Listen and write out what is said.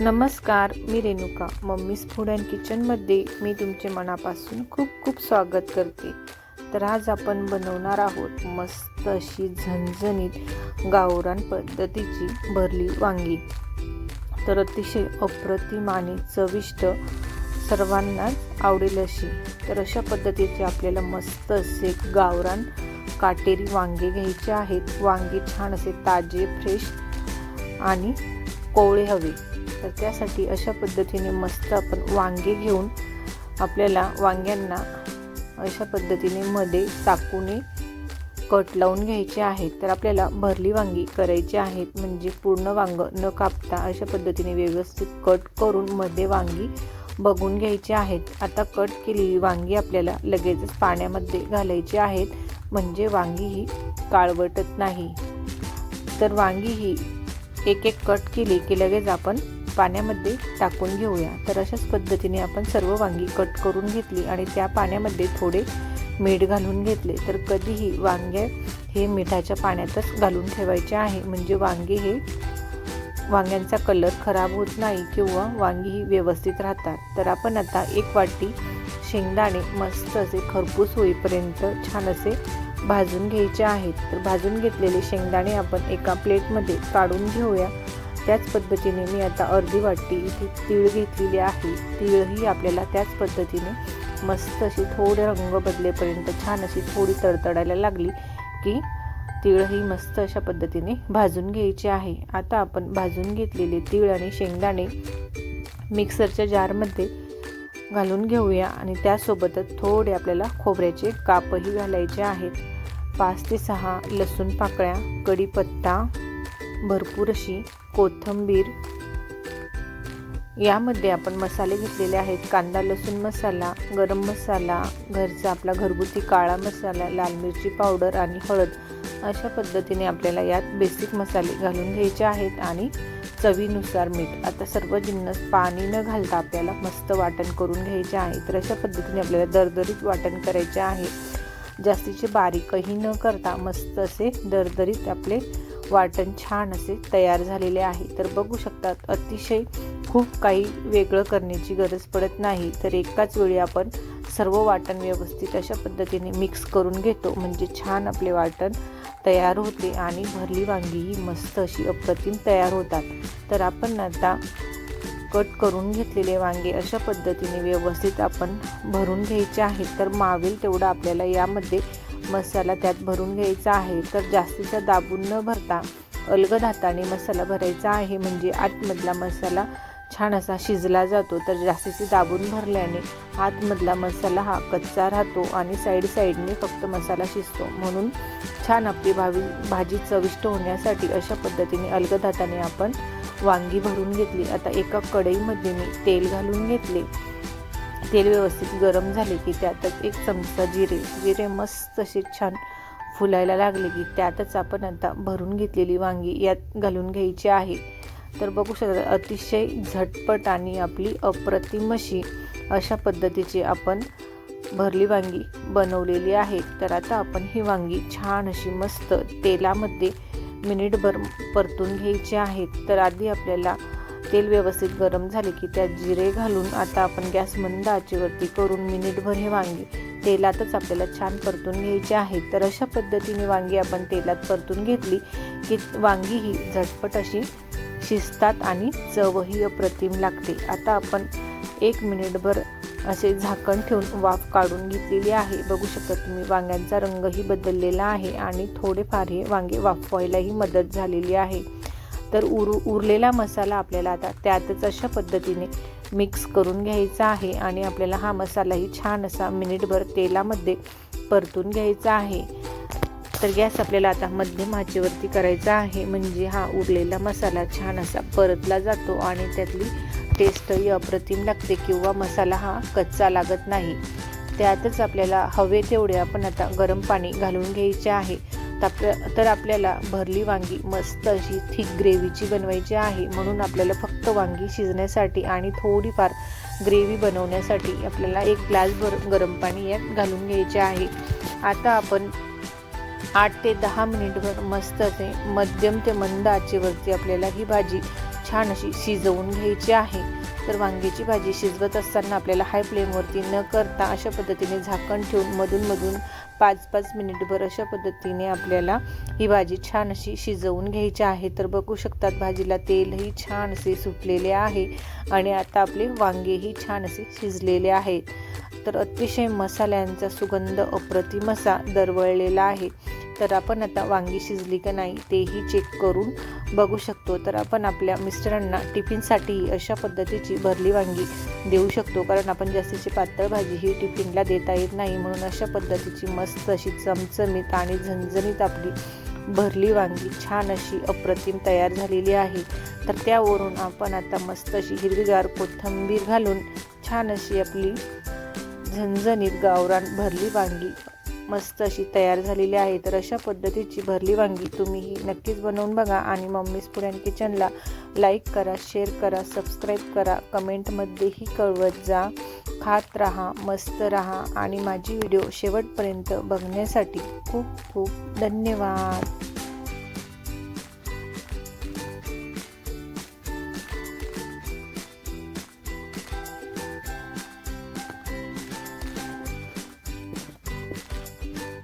नमस्कार मी Renuka. Mummy's food and किचनमध्ये मी तुमचे मनापासून खूप खूप स्वागत करते. तर आज आपण बनवणार आहोत मस्त अशी झणझणीत गावरान पद्धतीची भरली वांगी. तर अतिशय अप्रतिम आणि चविष्ट सर्वांनाच आवडेल अशी. तर अशा पद्धतीचे आपल्याला मस्त असे गावरान काटेरी वांगे घ्यायचे आहेत. वांगे छान असे ताजे फ्रेश आणि कोवळे हवे. तर त्यासाठी अशा पद्धतीने मस्त आपण वांगे घेऊन आपल्याला वांग्यांना अशा पद्धतीने मध्ये चाकूने कट लावून घ्यायचे आहेत. तर आपल्याला भरली वांगी करायची आहेत. म्हणजे पूर्ण वांग न कापता अशा पद्धतीने व्यवस्थित कट करून मध्ये वांगी बघून घ्यायचे आहेत. आता कट केलेली वांगी आपल्याला लगेचच पाण्यामध्ये घालायची आहेत. म्हणजे वांगी ही काळवटत नाही. तर वांगी ही एक एक कट केली की लगेच आपण पाण्यामध्ये टाकून घेऊया. तर अशाच पद्धतीने आपण सर्व वांगी कट करून घेतली आणि त्या पाण्यामध्ये थोडे मीठ घालून घेतले. तर कधीही वांगे हे मिठाच्या पाण्यातच घालून ठेवायचे आहे. म्हणजे वांगे हे वांग्यांचा कलर खराब होत नाही किंवा वांगी ही व्यवस्थित राहतात. तर आपण आता एक वाटी शेंगदाणे मस्त असे खरपूस होईपर्यंत छान असे भाजून घ्यायचे आहेत. तर भाजून घेतलेले शेंगदाणे आपण एका प्लेटमध्ये काढून घेऊया. त्याच पद्धतीने मी आता अर्धी वाटी इथे तीळ घेतलेली आहे. तीळही आपल्याला त्याच पद्धतीने मस्त अशी थोडे रंग बदलेपर्यंत छान अशी थोडी तडतडायला लागली की तीळही मस्त अशा पद्धतीने भाजून घ्यायचे आहे. आता आपण भाजून घेतलेले तीळ आणि शेंगदाणे मिक्सरच्या जारमध्ये घालून घेऊया आणि त्यासोबतच थोडे आपल्याला खोबऱ्याचे कापही घालायचे आहेत. पाच ते सहा लसूण पाकळ्या कढीपत्ता भरपूर अशी कोथिंबीर. यामध्ये आपण मसाले घेतलेले आहेत. कांदा लसूण मसाला गरम मसाला घरचा आपला घरगुती काळा मसाला लाल मिरची पावडर आणि हळद. अशा पद्धतीने आपल्याला यात बेसिक मसाले घालून घ्यायचे आहेत आणि चवीनुसार मीठ. आता सर्व जिन्नस पाणी न घालता आपल्याला मस्त वाटण करून घ्यायचे आहे. तर अशा पद्धतीने आपल्याला दरदरीत वाटण करायचे आहे. जास्तीचे बारीकही न करता मस्त असे दरदरीत आपले वाटण छान असे तयार झालेले आहे. तर बघू शकतात अतिशय खूप काही वेगळं करण्याची गरज पडत नाही. तर एकाच वेळी आपण सर्व वाटण व्यवस्थित अशा पद्धतीने मिक्स करून घेतो. म्हणजे छान आपले वाटण तयार होते आणि भरली वांगी ही मस्त अशी अप्रतिम तयार होतात. तर आपण आता कट करून घेतलेले वांगे अशा पद्धतीने व्यवस्थित आपण भरून घ्यायचे आहेत. तर मावेल तेवढा आपल्याला यामध्ये मसाला त्यात भरून घ्यायचा आहे. तर जास्तीचा दाबून न भरता अलगद हाताने मसाला भरायचा आहे. म्हणजे आतमधला मसाला छान असा शिजला जातो तर जास्तीचे दाबून भरल्याने आतमधला मसाला हा कच्चा राहतो आणि साईड साईडने फक्त मसाला शिजतो. म्हणून छान आपली भावी भाजी चविष्ट होण्यासाठी अशा पद्धतीने अलगद हाताने आपण वांगी भरून घेतली. आता एका कढईमध्ये मी तेल घालून घेतले. तेल व्यवस्थित गरम झाले की त्यातच एक चमचा जिरे. जिरे मस्त असे छान फुलायला लागले की त्यातच आपण आता भरून घेतलेली वांगी यात घालून घ्यायची आहे. तर बघू शकता अतिशय झटपट आणि आपली अप्रतिम अशी अशा पद्धतीची आपण भरली वांगी बनवलेली आहे. तर आता आपण ही वांगी छान अशी मस्त तेलामध्ये मिनिटभर परतून घ्यायची आहेत तर आधी आपल्याला तेल व्यवस्थित गरम झाले की त्यात जिरे घालून आता आपण गॅस मंद आचेवरती करून मिनिटभर हे वांगी तेलातच आपल्याला छान परतून घ्यायचे आहेत तर अशा पद्धतीने वांगी आपण तेलात परतून घेतली की वांगी ही झटपट अशी शिजतात आणि चवही अप्रतिम लागते. आता आपण एक मिनिटभर असे झाकण ठेवून वाफ काढून घेतलेली आहे. बघू शकता तुम्ही वांग्यांचा रंगही बदललेला आहे आणि थोडेफार हे वांगे वाफवायलाही मदत झालेली आहे. तर उर उरलेला मसाला आपल्याला आता त्यातच अशा पद्धतीने मिक्स करून घ्यायचा आहे आणि आपल्याला हा मसालाही छान असा मिनिटभर तेलामध्ये परतून घ्यायचा आहे. तर गॅस आपल्याला आता मध्यम आचेवरती करायचा आहे. म्हणजे हा उरलेला मसाला छान असा परतला जातो आणि त्यातली टेस्टही अप्रतिम लागते किंवा मसाला हा कच्चा लागत नाही. त्यातच आपल्याला हवे तेवढे आपण आता गरम पाणी घालून घ्यायचे आहे. तर आपल्याला भरली वांगी मस्त अशी थिक ग्रेव्हीची बनवायची आहे. म्हणून आपल्याला फक्त वांगी शिजण्यासाठी आणि थोडीफार ग्रेव्ही बनवण्यासाठी आपल्याला एक ग्लासभर गरम पाणी यात घालून घ्यायचे आहे. आता आपण आठ ते दहा मिनिटभर मस्त असे मध्यम ते मंद आचेवरती आपल्याला ही भाजी छान अशी शिजवून घ्यायची आहे. तर वांग्याची भाजी शिजवत असताना आपल्याला हाय फ्लेमवरती न करता अशा पद्धतीने झाकण ठेवून मधून मधून पाच पाच मिनिटभर अशा पद्धतीने आपल्याला ही भाजी छान अशी शिजवून घ्यायची आहे. तर बघू शकतात भाजीला तेलही छान असे सुटलेले आहे आणि आता आपले वांगेही छान असे शिजलेले आहेत. तर अतिशय मसाल्यांचा सुगंध अप्रतिम असा दरवळलेला आहे. तर आपण आता वांगी शिजली का नाही तेही चेक करून बघू शकतो. तर आपण आपल्या मिस्टरांना टिफिनसाठी अशा पद्धतीची भरली वांगी देऊ शकतो. कारण आपण जास्तीची पातळ भाजी ही टिफिनला देता येत नाही. म्हणून अशा पद्धतीची मस्त अशी चमचमीत आणि झणझणीत आपली भरली वांगी छान अशी अप्रतिम तयार झालेली आहे. तर त्यावरून आपण आता मस्त अशी हिरवीगार कोथिंबीर घालून छान अशी आपली झणझणीत गावरान भरली वांगी मस्त अशी तयार झालेली आहे. तर अशा पद्धतीची भरली वांगी तुम्हीही नक्कीच बनवून बघा आणि मम्मीज पुऱ्यान किचनला लाईक करा शेअर करा सबस्क्राईब करा. कमेंटमध्येही कळवत जा. खात राहा मस्त राहा आणि माझी व्हिडिओ शेवटपर्यंत बघण्यासाठी खूप खूप धन्यवाद.